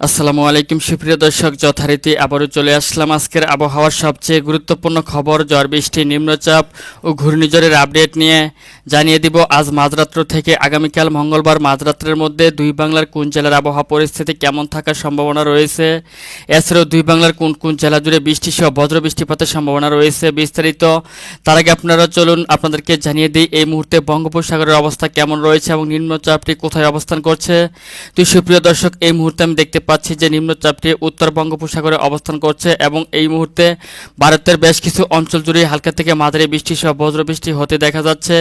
আসসালামু আলাইকুম, সুপ্রিয় দর্শক, যথারীতি আবারও চলে আসলাম আজকের আবহাওয়ার সবচেয়ে গুরুত্বপূর্ণ খবর, ঝড় বৃষ্টি, নিম্নচাপ ও ঘূর্ণিঝড়ের আপডেট নিয়ে। জানিয়ে দিব, আজ মাঝরাত্র থেকে আগামীকাল মঙ্গলবার মাঝরাত্রের মধ্যে দুই বাংলার কোন জেলার আবহাওয়া পরিস্থিতি কেমন থাকার সম্ভাবনা রয়েছে? এছাড়াও দুই বাংলার কোন কোন জেলা জুড়ে বৃষ্টি সহ বজ্র বৃষ্টিপাতের সম্ভাবনা রয়েছে বিস্তারিত? তার আগে আপনারা চলুন, আপনাদেরকে জানিয়ে দিই এই মুহূর্তে বঙ্গোপসাগরের অবস্থা কেমন রয়েছে এবং নিম্নচাপটি কোথায় অবস্থান করছে। তো সুপ্রিয় দর্শক, এই মুহূর্তে আমি দেখতে পাচ্ছি যে নিম্নচাপটি উত্তর বঙ্গোপসাগরে অবস্থান করছে এবং এই মুহূর্তে ভারতের বেশ কিছু অঞ্চল জুড়ে হালকা থেকে মাঝারি বৃষ্টি সহ বজ্রবৃষ্টি হতে দেখা যাচ্ছে।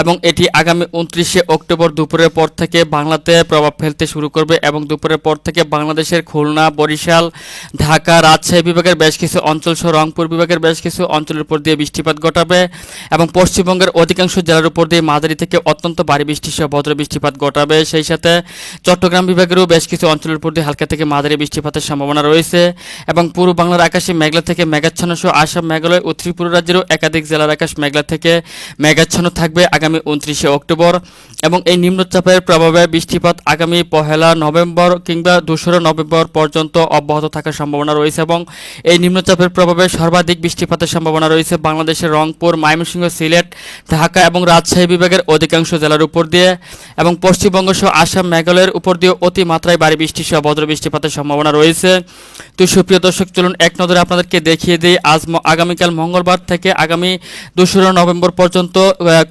এবং এটি আগামী উনত্রিশে অক্টোবর দুপুরের পর থেকে বাংলাতে প্রভাব ফেলতে শুরু করবে এবং দুপুরের পর থেকে বাংলাদেশের খুলনা, বরিশাল, ঢাকা, রাজশাহী বিভাগের বেশ কিছু অঞ্চল সহ রংপুর বিভাগের বেশ কিছু অঞ্চলের উপর দিয়ে বৃষ্টিপাত ঘটাবে এবং পশ্চিমবঙ্গের অধিকাংশ জেলার উপর দিয়ে মাঝারি থেকে অত্যন্ত ভারী বৃষ্টি সহ বজ্র বৃষ্টিপাত ঘটাবে। সেই সাথে চট্টগ্রাম বিভাগেরও বেশ কিছু অঞ্চলের উপর দিয়ে হালকা থেকে মাঝারি বৃষ্টিপাতের সম্ভাবনা রয়েছে এবং পূর্ব বাংলার আকাশে মেঘলা থেকে মেঘাচ্ছন্ন সহ আসাম, মেঘালয় ও ত্রিপুরা রাজ্যেরও একাধিক জেলার আকাশ মেঘলা থেকে মেঘাচ্ছন্ন থাকবে আগামী উনত্রিশে অক্টোবর এবং এই নিম্নচাপের প্রভাবে বৃষ্টিপাত আগামী পহেলা নভেম্বর কিংবা দোসরা নভেম্বর পর্যন্ত অব্যাহত থাকার সম্ভাবনা রয়েছে এবং এই নিম্নচাপের প্রভাবে সর্বাধিক বৃষ্টিপাতের সম্ভাবনা রয়েছে বাংলাদেশের রংপুর, ময়মনসিংহ, সিলেট, ঢাকা এবং রাজশাহী বিভাগের অধিকাংশ জেলার উপর দিয়ে এবং পশ্চিমবঙ্গ সহ আসাম, মেঘালয়ের উপর দিয়ে অতি মাত্রায় ভারী বৃষ্টি সহ বজ্র বৃষ্টিপাতের সম্ভাবনা রয়েছে। তো সুপ্রিয় দর্শক, চলুন এক নজরে আপনাদেরকে দেখিয়ে দিই আজ আগামীকাল মঙ্গলবার থেকে আগামী দোসরা নভেম্বর পর্যন্ত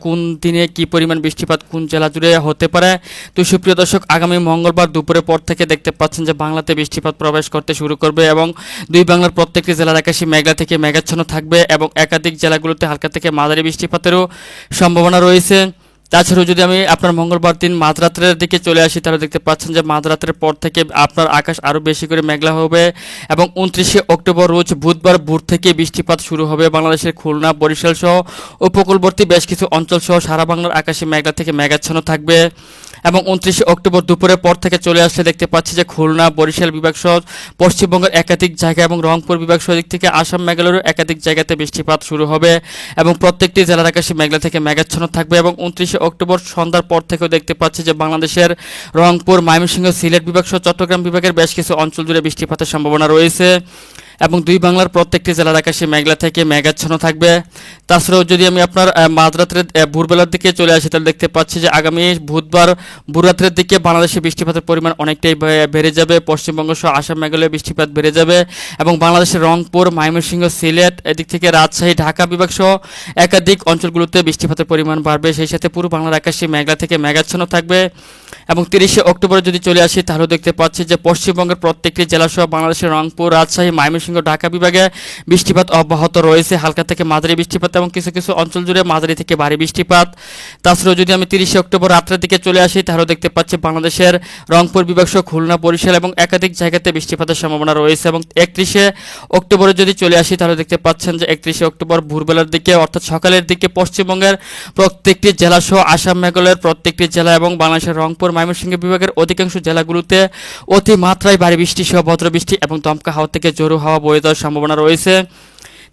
কোন দিনে কি পরিমাণ বৃষ্টিপাত কোন জেলা জুড়ে হতে পারে? তো সুপ্রিয় দর্শক, আগামী মঙ্গলবার দুপুরের পর থেকে দেখতে পাচ্ছেন যে বাংলাতে বৃষ্টিপাত প্রবেশ করতে শুরু করবে এবং দুই বাংলার প্রত্যেকটি জেলার আকাশে মেঘলা থেকে মেঘাচ্ছন্ন থাকবে এবং একাধিক জেলাগুলোতে হালকা থেকে মাঝারি বৃষ্টিপাতেরও সম্ভাবনা রয়েছে। তাছাড়াও যদি আমি আপনার মঙ্গলবার দিন মাঝরাত্রের দিকে চলে আসি, তাহলে দেখতে পাচ্ছেন যে মাঝরাত্রের পর থেকে আপনার আকাশ আরও বেশি করে মেঘলা হবে এবং উনত্রিশে অক্টোবর রোজ বুধবার ভোর থেকে বৃষ্টিপাত শুরু হবে। বাংলাদেশের খুলনা, বরিশাল সহ উপকূলবর্তী বেশ কিছু অঞ্চল সহ সারা বাংলার আকাশে মেঘলা থেকে মেঘাচ্ছন্ন থাকবে এবং উনত্রিশে অক্টোবর দুপুরের পর থেকে চলে আসলে দেখতে পাচ্ছি যে খুলনা, বরিশাল বিভাগ সহ পশ্চিমবঙ্গের একাধিক জায়গা এবং রংপুর বিভাগ সহ দিক থেকে আসাম মেঘালয়ের একাধিক জায়গাতে বৃষ্টিপাত শুরু হবে এবং প্রত্যেকটি জেলার আকাশে মেঘলা থেকে মেঘাচ্ছন্ন থাকবে এবং উনত্রিশে অক্টোবর সন্ধ্যার পর থেকেও দেখতে পাচ্ছি যে বাংলাদেশের রংপুর, ময়মনসিংহ, সিলেট বিভাগ সহ চট্টগ্রাম বিভাগের বেশ কিছু অঞ্চল জুড়ে বৃষ্টিপাতের সম্ভাবনা রয়েছে। এবং দুই বাংলার প্রত্যেকটি জেলার আকাশে মেঘলা থেকে মেঘাচ্ছন্ন থাকবে। তাছাড়াও যদি আমি আপনার মাঝরাত্রের ভোরবেলার দিকে চলে আসি, তাহলে দেখতে পাচ্ছি যে আগামী বুধবার ভোররাত্রের দিকে বাংলাদেশে বৃষ্টিপাতের পরিমাণ অনেকটাই বেড়ে যাবে। পশ্চিমবঙ্গ সহ আসাম, মেঘালয়ে বৃষ্টিপাত বেড়ে যাবে এবং বাংলাদেশের রংপুর, ময়মনসিংহ, সিলেট, এদিক থেকে রাজশাহী, ঢাকা বিভাগ সহ একাধিক অঞ্চলগুলোতে বৃষ্টিপাতের পরিমাণ বাড়বে। সেই সাথে পুরো বাংলার আকাশে মেঘলা থেকে মেঘাচ্ছন্ন থাকবে। এবং তিরিশে অক্টোবরে যদি চলে আসি তাহলেও দেখতে পাচ্ছি যে পশ্চিমবঙ্গের প্রত্যেকটি জেলা সহ বাংলাদেশের রংপুর, রাজশাহী, ময়মনসিংহ ঢাকা বিভাগে বৃষ্টিপাত অব্যাহত রয়েছে। হালকা থেকে মাঝারি বৃষ্টিপাত এবং কিছু কিছু অঞ্চল জুড়ে মাঝারি থেকে ভারী বৃষ্টিপাত। তাছাড়াও যদি আমি তিরিশে অক্টোবর রাত্রের দিকে চলে আসি তাহলেও দেখতে পাচ্ছি বাংলাদেশের রংপুর বিভাগ সহ খুলনা, বরিশাল এবং একাধিক জায়গাতে বৃষ্টিপাতের সম্ভাবনা রয়েছে এবং একত্রিশে অক্টোবরে যদি চলে আসি, তাহলে দেখতে পাচ্ছেন যে একত্রিশে অক্টোবর ভোরবেলার দিকে অর্থাৎ সকালের দিকে পশ্চিমবঙ্গের প্রত্যেকটি জেলা সহ আসাম, মেঘালয়ের প্রত্যেকটি জেলা এবং বাংলাদেশের রংপুর, ময়মনসিংহ বিভাগের অধিকাংশ জেলাগুলোতে অতি মাত্রায় ভারী বৃষ্টি সহ বজ্র বৃষ্টি এবং দমকা হাওয়া থেকে জোরো হাওয়া বয়ে যাওয়ার সম্ভাবনা রয়েছে।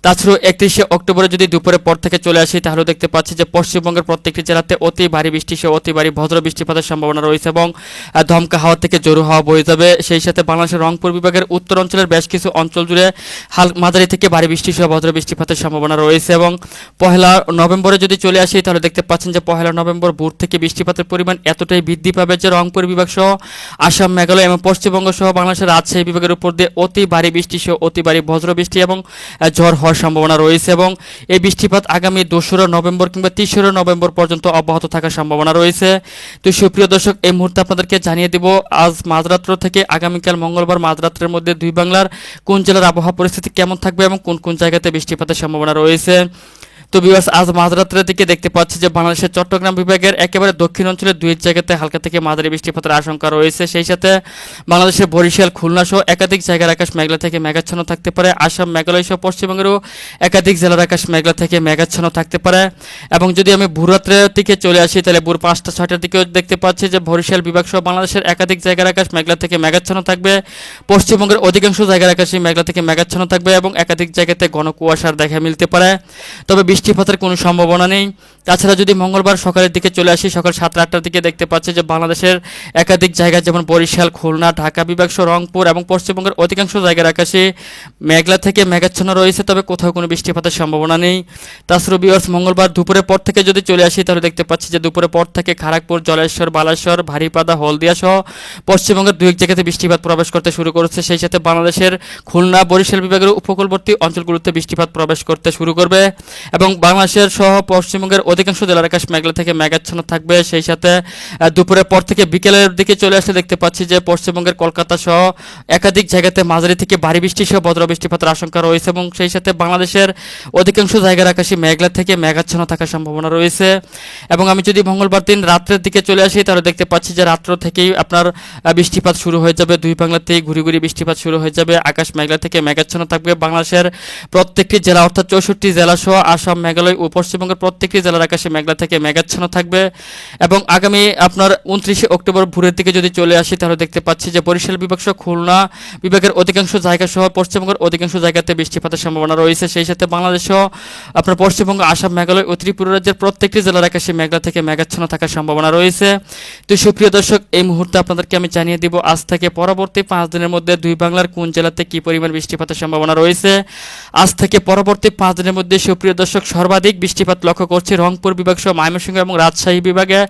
তাছাড়াও একত্রিশে অক্টোবরে যদি দুপুরের পর থেকে চলে আসি, তাহলে দেখতে পাচ্ছি যে পশ্চিমবঙ্গের প্রত্যেকটি জেলাতে অতি ভারী বৃষ্টি সহ অতি ভারী ভদ্র বৃষ্টিপাতের সম্ভাবনা রয়েছে এবং ধমকা হাওয়া থেকে জোরো হাওয়া বয়ে যাবে। সেই সাথে বাংলাদেশের রংপুর বিভাগের উত্তর অঞ্চলের বেশ কিছু অঞ্চল জুড়ে হাল, মাঝারি থেকে ভারী বৃষ্টি সহ ভদ্র বৃষ্টিপাতের সম্ভাবনা রয়েছে এবং পহেলা নভেম্বরে যদি চলে আসি, তাহলে দেখতে পাচ্ছেন যে পহেলা নভেম্বর ভোর থেকে বৃষ্টিপাতের পরিমাণ এতটাই বৃদ্ধি পাবে যে রংপুর বিভাগ সহ আসাম, মেঘালয় এবং পশ্চিমবঙ্গ সহ বাংলাদেশের রাজশাহী বিভাগের উপর দিয়ে অতি ভারী বৃষ্টি সহ অতি ভারী বজ্র বৃষ্টি এবং ঝড় হওয়ার সম্ভাবনা রয়েছে এবং এই বৃষ্টিপাত আগামী দোসরা নভেম্বর কিংবা তেসরা নভেম্বর পর্যন্ত অব্যাহত থাকার সম্ভাবনা রয়েছে। তো সুপ্রিয় দর্শক, এই মুহূর্তে আপনাদেরকে জানিয়ে দেব, আজ মাঝরাত্র থেকে আগামীকাল মঙ্গলবার মাঝরাত্রের মধ্যে দুই বাংলার কোন জেলার আবহাওয়া পরিস্থিতি কেমন থাকবে এবং কোন কোন জায়গাতে বৃষ্টিপাতের সম্ভাবনা রয়েছে। তো বিবাস আজ মাঝরাত্রের দিকে দেখতে পাচ্ছি যে বাংলাদেশের চট্টগ্রাম বিভাগের একেবারে দক্ষিণ অঞ্চলের দুই জায়গাতে হালকা থেকে মাঝারি বৃষ্টিপাতের আশঙ্কা রয়েছে। সেই সাথে বাংলাদেশের বরিশাল, খুলনা সহ একাধিক জায়গার আকাশ মেঘলা থেকে মেঘাচ্ছন্ন থাকতে পারে। আসাম, মেঘালয় সহ পশ্চিমবঙ্গেরও একাধিক জেলার আকাশ মেঘলা থেকে মেঘাচ্ছন্ন থাকতে পারে। এবং যদি আমি ভূরাত্রের দিকে চলে আসি, তাহলে ভোর পাঁচটা, ছয়টার দিকেও দেখতে পাচ্ছি যে বরিশাল বিভাগ সহ বাংলাদেশের একাধিক জায়গার আকাশ মেঘলা থেকে মেঘাচ্ছন্ন থাকবে। পশ্চিমবঙ্গের অধিকাংশ জায়গার আকাশে মেঘলা থেকে মেঘাচ্ছন্ন থাকবে এবং একাধিক জায়গাতে ঘন কুয়াশার দেখা মিলতে পারে। তবে বৃষ্টি বৃষ্টিপাতের কোনো সম্ভাবনা নেই। তাছাড়া যদি মঙ্গলবার সকালের দিকে চলে আসি, সকাল সাতটা আটটার দিকে দেখতে পাচ্ছি যে বাংলাদেশের একাধিক জায়গায় যেমন বরিশাল, খুলনা, ঢাকা বিভাগ রংপুর এবং পশ্চিমবঙ্গের অধিকাংশ জায়গার আকাশে মেঘলা থেকে মেঘাচ্ছন্ন রয়েছে, তবে কোথাও কোনো বৃষ্টিপাতের সম্ভাবনা নেই। তাছাড়া বিয়ার্স মঙ্গলবার দুপুরের পর থেকে যদি চলে আসি, তাহলে দেখতে পাচ্ছি যে দুপুরের পর থেকে খড়গপুর জলেশ্বর বালাসর ভারিপাদা, হলদিয়া সহ পশ্চিমবঙ্গের দুই এক জায়গাতে বৃষ্টিপাত প্রবেশ করতে শুরু করেছে। সেই সাথে বাংলাদেশের খুলনা, বরিশাল বিভাগের উপকূলবর্তী অঞ্চলগুলোতে বৃষ্টিপাত প্রবেশ করতে শুরু করবে এবং বাংলাদেশের সহ পশ্চিমবঙ্গের অধিকাংশ জেলার আকাশ মেঘলা থেকে মেঘাচ্ছন্ন থাকবে। সেই সাথে দুপুরের পর থেকে বিকেলের দিকে চলে আসলে দেখতে পাচ্ছি যে পশ্চিমবঙ্গের কলকাতা সহ একাধিক জায়গাতে মাঝারি থেকে ভারী বৃষ্টি সহ বজ্র বৃষ্টিপাতের আশঙ্কা রয়েছে এবং সেই সাথে বাংলাদেশের অধিকাংশ জায়গার আকাশে মেঘলা থেকে মেঘাচ্ছন্ন থাকার সম্ভাবনা রয়েছে। এবং আমি যদি মঙ্গলবার দিন রাত্রের দিকে চলে আসি, তাহলে দেখতে পাচ্ছি যে রাত্র থেকেই আপনার বৃষ্টিপাত শুরু হয়ে যাবে। দুই বাংলাতেই ঘুরি ঘুরি বৃষ্টিপাত শুরু হয়ে যাবে। আকাশ মেঘলা থেকে মেঘাচ্ছন্ন থাকবে। বাংলাদেশের প্রত্যেকটি জেলা, অর্থাৎ চৌষট্টি জেলা সহ আসাম মেঘালয় ও পশ্চিমবঙ্গের প্রত্যেকটি জেলার আকাশে মেঘলা থেকে মেঘাচ্ছন্ন থাকবে এবং আগামী আপনার উনত্রিশে অক্টোবর ভোরের দিকে যদি চলে আসি, তাহলে দেখতে পাচ্ছি যে বরিশাল বিভাগ সহ খুলনা বিভাগের অধিকাংশ জায়গা সহ পশ্চিমবঙ্গের অধিকাংশ জায়গাতে বৃষ্টিপাতের সম্ভাবনা রয়েছে। সেই সাথে বাংলাদেশ আপনার পশ্চিমবঙ্গ, আসাম, মেঘালয় ও ত্রিপুরা রাজ্যের প্রত্যেকটি জেলার আকাশে মেঘলা থেকে মেঘাচ্ছন্ন থাকার সম্ভাবনা রয়েছে। তো সুপ্রিয় দর্শক, এই মুহূর্তে আপনাদেরকে আমি জানিয়ে দিব আজ থেকে পরবর্তী পাঁচ দিনের মধ্যে দুই বাংলার কোন জেলাতে কি পরিমাণ বৃষ্টিপাতের সম্ভাবনা রয়েছে। আজ থেকে পরবর্তী পাঁচ দিনের মধ্যে সুপ্রিয় দর্শক সর্বাধিক বৃষ্টিপাত লক্ষ্য করছি। রংপুর বিভাগ সহ ময়মনসিংহ এবং রাজশাহী বিভাগে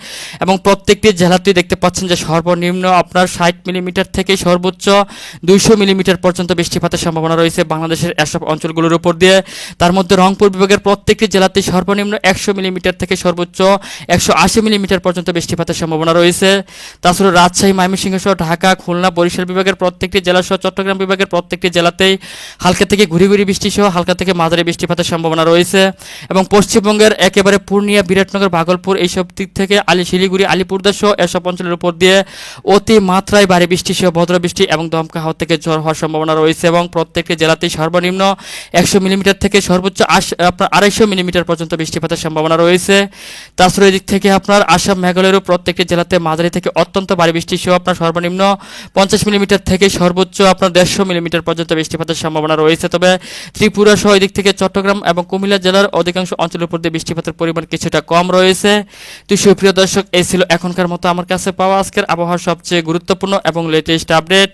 এবং প্রত্যেকটি জেলাতেই দেখতে পাচ্ছেন যে সর্বনিম্ন আপনার ষাট মিলিমিটার থেকে সর্বোচ্চ দুইশো মিলিমিটার পর্যন্ত বৃষ্টিপাতের সম্ভাবনা রয়েছে বাংলাদেশের এসব অঞ্চলগুলোর উপর দিয়ে। তার মধ্যে রংপুর বিভাগের প্রত্যেকটি জেলাতেই সর্বনিম্ন একশো মিলিমিটার থেকে সর্বোচ্চ একশো আশি মিলিমিটার পর্যন্ত বৃষ্টিপাতের সম্ভাবনা রয়েছে। তাছাড়া রাজশাহী, ময়মনসিংহ সহ ঢাকা, খুলনা, বরিশাল বিভাগের প্রত্যেকটি জেলা সহ চট্টগ্রাম বিভাগের প্রত্যেকটি জেলাতেই হালকা থেকে ঘুরি ঘুরি বৃষ্টি সহ হালকা থেকে মাঝারি বৃষ্টিপাতের সম্ভাবনা রয়েছে। এবং পশ্চিমবঙ্গের একেবারে পূর্ণিয়া, বিরাটনগর, ভাগলপুর এইসব দিক থেকে আলি শিলিগুড়ি আলিপুরদার সহ এসব অঞ্চলের উপর দিয়ে অতি মাত্রায় ভারী বৃষ্টি সহ ভদ্র বৃষ্টি এবং দমকা হাওয়া থেকে ঝড় হওয়ার সম্ভাবনা রয়েছে এবং প্রত্যেকটি জেলাতেই সর্বনিম্ন একশো মিলিমিটার থেকে সর্বোচ্চ আপনার আড়াইশো মিলিমিটার পর্যন্ত বৃষ্টিপাতের সম্ভাবনা রয়েছে। তাছাড়া এদিক থেকে আপনার আসাম, মেঘালয়েরও প্রত্যেকটি জেলাতে মাঝারি থেকে অত্যন্ত ভারী বৃষ্টি সহ আপনার সর্বনিম্ন পঞ্চাশ মিলিমিটার থেকে সর্বোচ্চ আপনার দেড়শো মিলিমিটার পর্যন্ত বৃষ্টিপাতের সম্ভাবনা রয়েছে। তবে ত্রিপুরা সহ এদিক থেকে চট্টগ্রাম এবং কুমিল্লা জেলার অধিকাংশ অঞ্চলের উপর দিয়ে বৃষ্টিপাতের পরিমাণ কিছুটা কম রয়েছে। তো সুপ্রিয় দর্শক, এই ছিল এখনকার মতো আমার কাছে পাওয়া আজকের আবহাওয়ার সবচেয়ে গুরুত্বপূর্ণ এবং লেটেস্ট আপডেট